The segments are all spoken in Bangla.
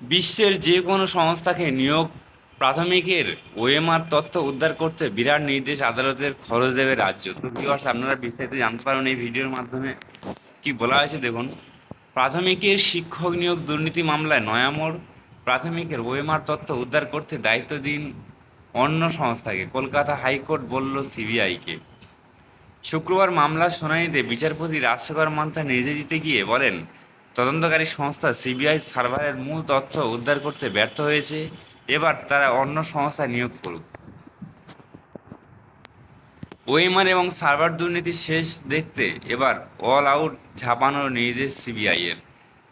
বিশ্বের যে কোনো সংস্থাকে নিয়োগ প্রাথমিকের ওএমআর তথ্য উদ্ধার করতে বিরাট নির্দেশ আদালতের খরচ দেবে রাজ্য। তো ভিউয়ার্স আপনারা বিস্তারিত জানতে পারবেন এই ভিডিওর মাধ্যমে। কি বলা হয়েছে দেখুন, প্রাথমিকের শিক্ষক নিয়োগ দুর্নীতি মামলায় নয়ামোড় প্রাথমিকের ওএমআর তথ্য উদ্ধার করতে দায়িত্ব দিন অন্য সংস্থাকে, কলকাতা হাইকোর্ট বলল সিবিআইকে। শুক্রবার মামলার শুনানিতে বিচারপতি রাজশেখর মান্থা নির্দেশ দিতে গিয়ে বলেন তদন্তকারী সংস্থা সিবিআই সার্ভারের মূল তথ্য উদ্ধার করতে ব্যর্থ হয়েছে। এবার তারা অন্য সংস্থা নিয়োগ করুক। ওয়েমার এবং সার্ভার দুর্নীতি শেষ দেখতে এবার অল আউট ঝাঁপানোর নির্দেশ সিবিআই এর।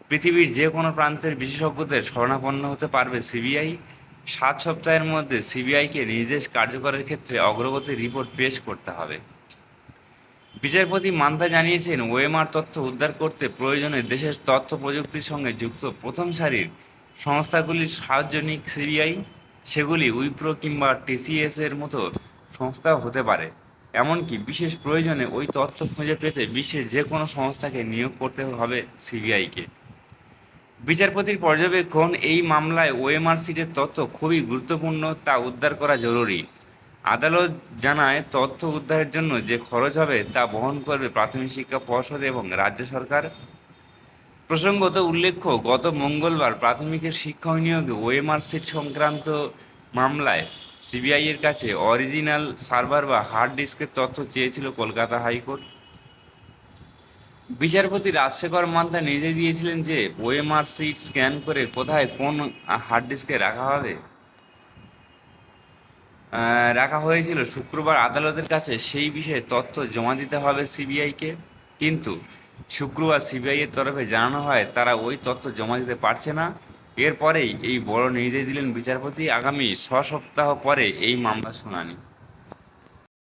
পৃথিবীর যে কোনো প্রান্তের বিশেষজ্ঞদের শরণাপন্ন হতে পারবে সিবিআই। সাত সপ্তাহের মধ্যে সিবিআইকে নির্দেশ কার্যকরের ক্ষেত্রে অগ্রগতি রিপোর্ট পেশ করতে হবে। বিচারপতি মান্তা জানিয়েছেন ওএমআর তথ্য উদ্ধার করতে প্রয়োজনে দেশের তথ্য প্রযুক্তির সঙ্গে যুক্ত প্রথম সারির সংস্থাগুলির সাহায্য নিক সিবিআই। সেগুলি উইপ্রো কিংবা টিসিএস এর মতো সংস্থাও হতে পারে। এমনকি বিশেষ প্রয়োজনে ওই তথ্য খুঁজে পেতে বিশ্বের যে কোনো সংস্থাকে নিয়োগ করতে হবে সিবিআইকে। বিচারপতির পর্যবেক্ষণ, এই মামলায় ওএমআর সিটের তথ্য খুবই গুরুত্বপূর্ণ তা উদ্ধার করা জরুরি। আদালত জানায়, তথ্য উদ্ধারের জন্য যে খরচ হবে তা বহন করবে প্রাথমিক শিক্ষা পর্ষদ এবং রাজ্য সরকার। প্রসঙ্গত উল্লেখ্য, গত মঙ্গলবার প্রাথমিকের শিক্ষক নিয়োগে ওএমআর সিট সংক্রান্ত মামলায় সিবিআইয়ের কাছে অরিজিনাল সার্ভার বা হার্ড ডিস্কের তথ্য চেয়েছিল কলকাতা হাইকোর্ট। বিচারপতি রাজশেখর মান্তা নিজে দিয়েছিলেন যে ওএমআর সিট স্ক্যান করে কোথায় কোন হার্ড ডিস্কে রাখা হবে। রাখা হয়েছিল শুক্রবার আদালতের কাছে সেই বিষয়ে তথ্য জমা দিতে হবে সিবিআইকে। কিন্তু শুক্রবার সিবিআইয়ের তরফে জানানো হয়, তারা ওই তথ্য জমা দিতে পারছে না। এরপরেই এই বড় নির্দেশ দিলেন বিচারপতি। আগামী ছ সপ্তাহ পরে এই মামলা শুনানি।